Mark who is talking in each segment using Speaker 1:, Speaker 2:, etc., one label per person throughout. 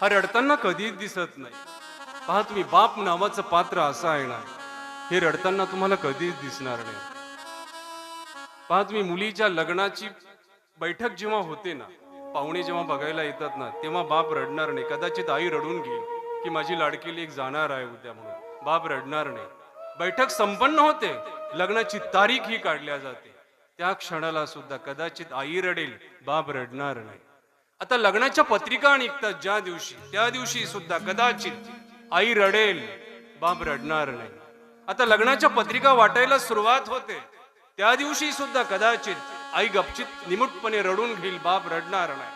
Speaker 1: हा रडताना कधीच दिसत नाही. पहा तुम्ही बाप नावाचं पात्र असं आहे ना हे रडताना तुम्हाला कधीच दिसणार नाही. पहा तुम्ही मुलीच्या लग्नाची बैठक जेव्हा होते ना पाहुणे जेव्हा बघायला येतात ना तेव्हा बाप रडणार नाही. कदाचित आई रडून घेईल की माझी लाडकी एक जाणार आहे उद्या म्हणून. बाप रडणार नाही. बैठक संपन्न होते. लग्नाची तारीख ही काढल्या जाते. त्या क्षणाला सुद्धा कदाचित आई रडेल बाप रडणार नाही. आता लग्नाच्या पत्रिका निघतात ज्या दिवशी त्या दिवशी सुद्धा कदाचित आई रडेल बाप रडणार नाही. आता लग्नाच्या पत्रिका वाटायला सुरुवात होते त्या दिवशी सुद्धा कदाचित आई गपचित निमुटपणे रडून घेईल बाप रडणार नाही.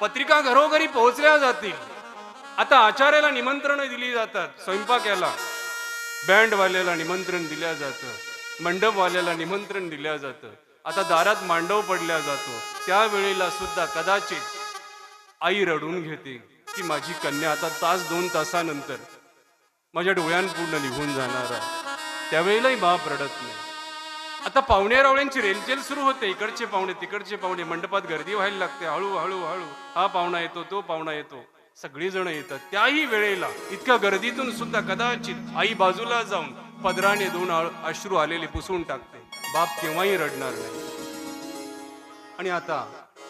Speaker 1: पत्रिका घरोघरी पोहोचल्या जातील. आता आचार्याला निमंत्रण दिली जातात स्वयंपाक्याला बँडवाल्याला निमंत्रण दिल्या जातं मंडपवाल्याला निमंत्रण दिल्या जातं. आता दारात मांडव पडल्या जातो त्यावेळेला सुद्धा कदाचित आई रडून घेते. की माझी कन्या आता तास दोन तासानंतर माझ्या डोळ्यांपूर्ण निघून जाणार आहे. त्यावेळेलाही बाप रडत नाही. आता पाहुणे रावळ्यांची रेलचेल सुरू होते. इकडचे पाहुणे तिकडचे पाहुणे मंडपात गर्दी व्हायला लागते. हळू हळू हळू. हा पाहुणा येतो तो पाहुणा येतो. सगळी जण येतात. त्याही वेळेला इतक्या गर्दीतून सुद्धा कदाचित आई बाजूला जाऊन पदराने दोन अश्रू आलेले पुसून टाकते. बाप केव्हाही रडणार नाही. आणि आता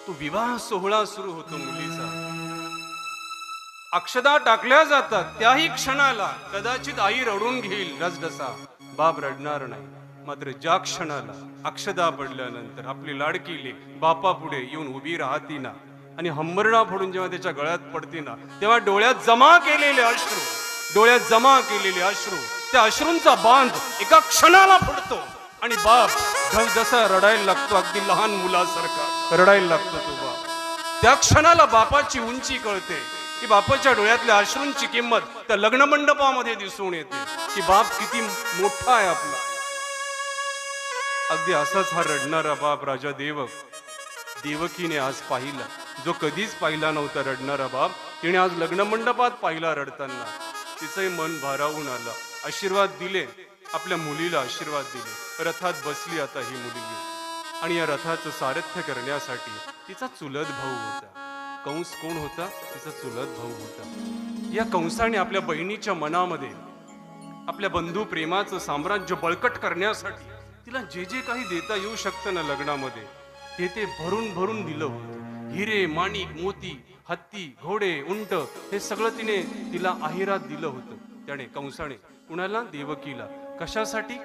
Speaker 1: तो विवाह सोहळा सुरू होतो मुलीचा. अक्षदा टाकल्या जातात त्याही क्षणाला. कदाचित आई रडून घेईल रसडसा बाप रडणार नाही मात्र ज्या क्षणाला. अक्षदा पडल्यानंतर आपली लाडकी लेक बापा पुढे येऊन उभी राहती ना. आणि हंबरडा फोडून जेव्हा त्याच्या गळ्यात पडते ना तेव्हा डोळ्यात जमा केलेले अश्रू डोळ्यात जमा केलेले अश्रू त्या अश्रूंचा बांध एका क्षणाला फुटतो. आणि बाप ढग जसा रडायला लागतो अगदी लहान मुलासारखा. रडायला लागतो तो बाप. त्या क्षणाला बापाची उंची कळते. की बापाच्या डोळ्यातल्या अश्रूंची किंमत त्या लग्न मंडपामध्ये दिसून येते. की बाप किती मोठा आहे आपला. अगदी असाच हा रडणारा बाप राजा देवक. देवकीने आज पाहिला. जो कधीच पाहिला नव्हता रडणारा बाप तिने आज लग्न मंडपात पाहिला रडताना. तिचंही मन भारावून आलं. आशीर्वाद दिले. आपल्या मुलीला आशीर्वाद दिले. रथात बसली आता ही मुलगी. आणि या रथाचं सारथ्य करण्यासाठी तिचा चुलत भाऊ होता. कंस कोण होता? तिचा चुलत भाऊ होता. या कंसाने आपल्या बहिणीच्या मनामध्ये आपल्या बंधू प्रेमाचं साम्राज्य बळकट करण्यासाठी तिला जे जे काही देता येऊ शकतं ना लग्नामध्ये ते ते भरून भरून दिलं होतं. हिरे माणिक मोती हत्ती घोडे उंट हे सगळं तिने तिला आहिरात दिलं होतं. त्याने कंसाने कुणाला? देवकीला. कशासाठी?